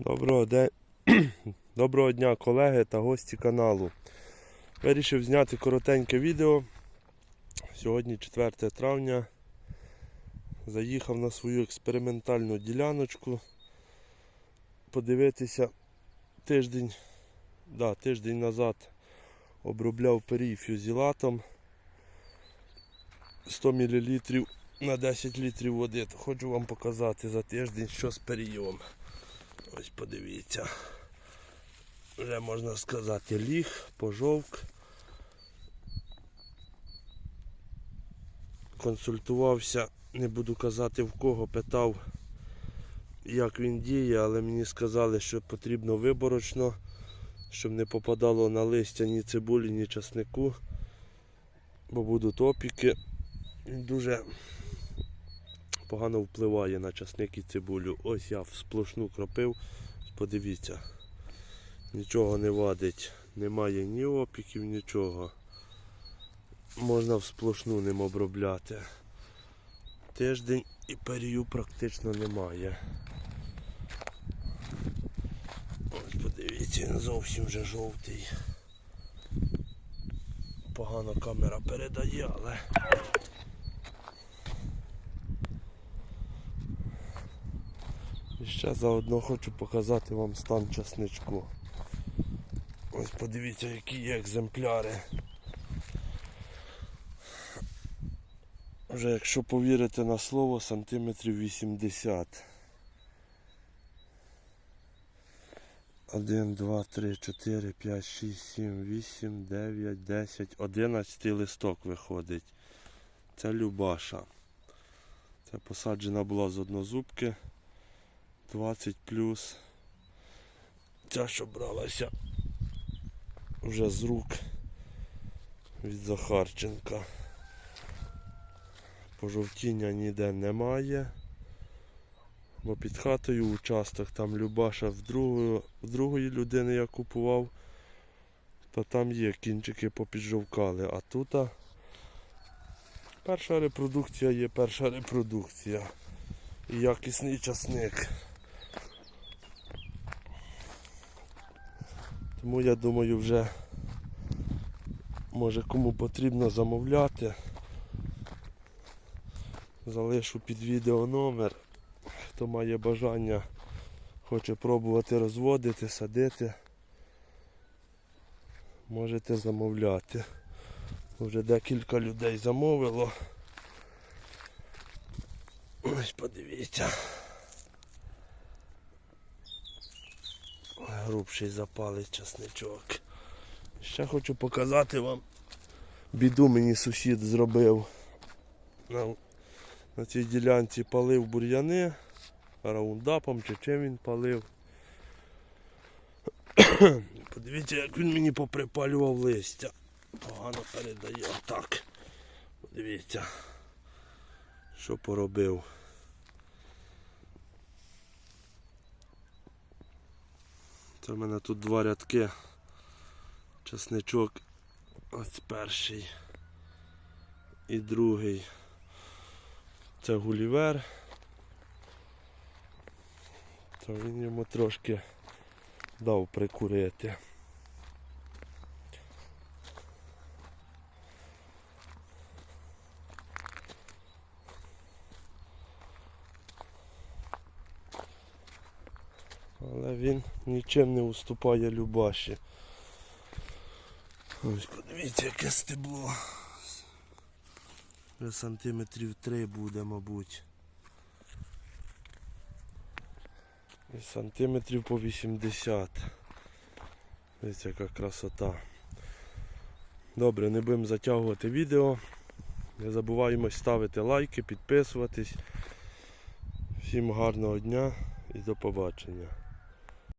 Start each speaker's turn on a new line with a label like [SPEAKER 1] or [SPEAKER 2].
[SPEAKER 1] Доброго, де... Доброго дня, колеги та гості каналу. Вирішив зняти коротеньке відео. Сьогодні 4 травня. Заїхав на свою експериментальну діляночку. Подивитися тиждень, да, тиждень назад обробляв перій фюзілатом 100 мл на 10 літрів води. Хочу вам показати за тиждень, що з перієм. Ось подивіться. Вже можна сказати ліг, пожовк. Консультувався, не буду казати в кого, питав, як він діє, але мені сказали, що потрібно виборочно, щоб не попадало на листя ні цибулі, ні часнику, бо будуть опіки. Дуже погано впливає на часник і цибулю. Ось я сплошну кропив, подивіться, нічого не вадить, немає ні опіків, нічого. Можна всплошну ним обробляти. Тиждень і перію практично немає. Ось подивіться, він зовсім вже жовтий. Погано камера передає, але ще заодно хочу показати вам стан часничку. Ось подивіться, які є екземпляри. Вже якщо повірити на слово, сантиметрів 80. 1, 2, 3, 4, 5, 6, 7, 8, 9, 10, 11 листок виходить. Це Любаша. Це посаджена була з однозубки. 20 плюс. Ця, що бралася вже з рук від Захарченка. Пожовтіння ніде немає. Бо під хатою участок, там Любаша в другої, в другої людини я купував, то там є кінчики попіджовкали, а тут перша репродукція є перша репродукція. І якісний часник. Тому я думаю вже може кому потрібно замовляти. Залишу під відео номер. Хто має бажання, хоче пробувати розводити, садити, можете замовляти. Вже декілька людей замовило. Ось подивіться. Грубший запалий часничок. Ще хочу показати вам. Біду мені сусід зробив. На, на цій ділянці палив бур'яни раундапом чи чим він палив. Подивіться, як він мені поприпалював листя. Погано передає. Так. Подивіться, що поробив. Це в мене тут два рядки. Часничок ось перший і другий. Це гулівер. То він йому трошки дав прикурити. Але він нічим не уступає Любаші. Ось подивіться, яке стебло. Вже сантиметрів три буде, мабуть. І сантиметрів по 80. Ось яка красота. Добре, не будемо затягувати відео. Не забуваємо ставити лайки, підписуватись. Всім гарного дня і до побачення.